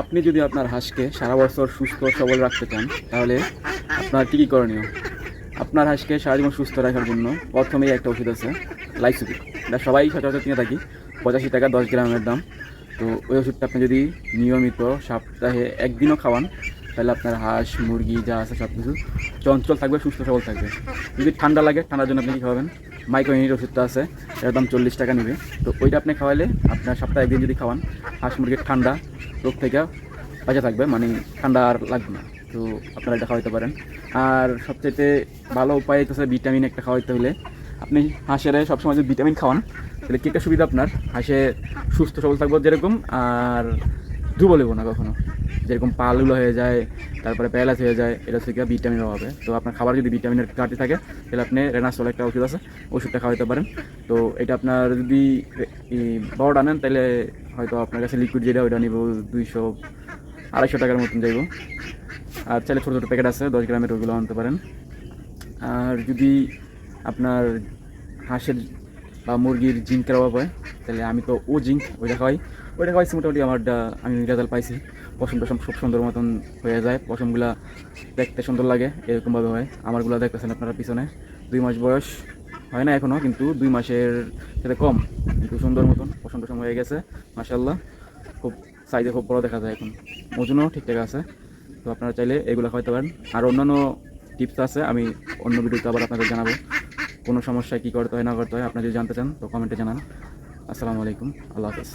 আপনি যদি আপনার হাঁসকে সারা বছর সুস্থ, সবল রাখতে চান, তাহলে আপনার কী কী করণীয়? আপনার হাঁসকে সারা জীবন সুস্থ রাখার জন্য প্রথমেই একটা ওষুধ আছে লাইসুপি এটা সবাই সচরাচর কিনে থাকি, পঁচাশি টাকা দশ গ্রামের দাম। তো ওই ওষুধটা আপনি যদি নিয়মিত সপ্তাহে একদিনও খাওয়ান, তাহলে আপনার হাঁস, মুরগি যা আছে সব কিছু চঞ্চল থাকবে, সুস্থ, সবল থাকবে। যদি ঠান্ডা লাগে, ঠান্ডার জন্য আপনি কী খাওয়াবেন? মাইক্রো ইউনিট ওষুধটা আছে, এটার দাম চল্লিশ টাকা নেবে। তো ওইটা আপনি খাওয়ালে আপনার সপ্তাহে একদিন যদি খাওয়ান, হাঁস, মুরগির ঠান্ডা রোগ থেকে বাঁচা থাকবে মানে ঠান্ডা আর লাগবে না। তো আপনারা এটা খাওয়াইতে পারেন। আর সবচেয়ে ভালো উপায় হচ্ছে ভিটামিন একটা খাওয়াইতে হলে আপনি হাঁসের সবসময় যদি ভিটামিন খাওয়ান, তাহলে কী একটা সুবিধা আপনার। হাঁসে সুস্থ সবল থাকব যেরকম, আর দুর্বল হব না কখনো। যেরকম পালগুলো হয়ে যায়, তারপরে প্যালাস হয়ে যায়, এটা থেকে ভিটামিনের অভাবে। তো আপনার খাবার যদি ভিটামিনের ঘাটতি থাকে, তাহলে আপনি রেনাসল একটা ওষুধ আছে, ওষুধটা খাওয়াতে পারেন। তো এটা আপনার যদি এই বড়টা নেন তাহলে হয়তো আপনার কাছে লিকুইড যেটা, ওইটা নিব দুইশো, আড়াইশো টাকার মতন যাইব। আর চাইলে ছোটো ছোটো প্যাকেট আছে, দশ গ্রামের ওগুলো আনতে পারেন। আর যদি আপনার হাঁসের মুরগির জিঙ্কের অভাব হয়, তাহলে আমি তো ও জিঙ্ক, ওইটা খাওয়াই। ওইটা খাওয়াইছি মোটামুটি আমার আমি রেজাল্ট পাইছি। পশম টসম খুব সুন্দর মতন হয়ে যায়, পশমগুলা দেখতে সুন্দর লাগে, এরকমভাবে হয়। আমারগুলো দেখতেছেন আপনারা পিছনে। দুই মাস বয়স, হয় না এখনও কিন্তু দুই মাসের সাথে কম, কিন্তু সুন্দর মতন পশম টসম হয়ে গেছে মাসাল্লাহ খুব সাইজে খুব বড় দেখা যায় এখন। ওজনও ঠিকঠাক আছে, তো আপনারা চাইলে এগুলো খাওয়াতে পারেন। আর অন্যান্য টিপস আছে, আমি অন্য ভিডিওতে আবার আপনাদের জানাব। কোনো সমস্যায় কী করতে হয়, না করতে হয় আপনারা যদি জানতে চান, তো কমেন্টে জানান। আসসালামু আলাইকুম, আল্লাহ হাফেজ।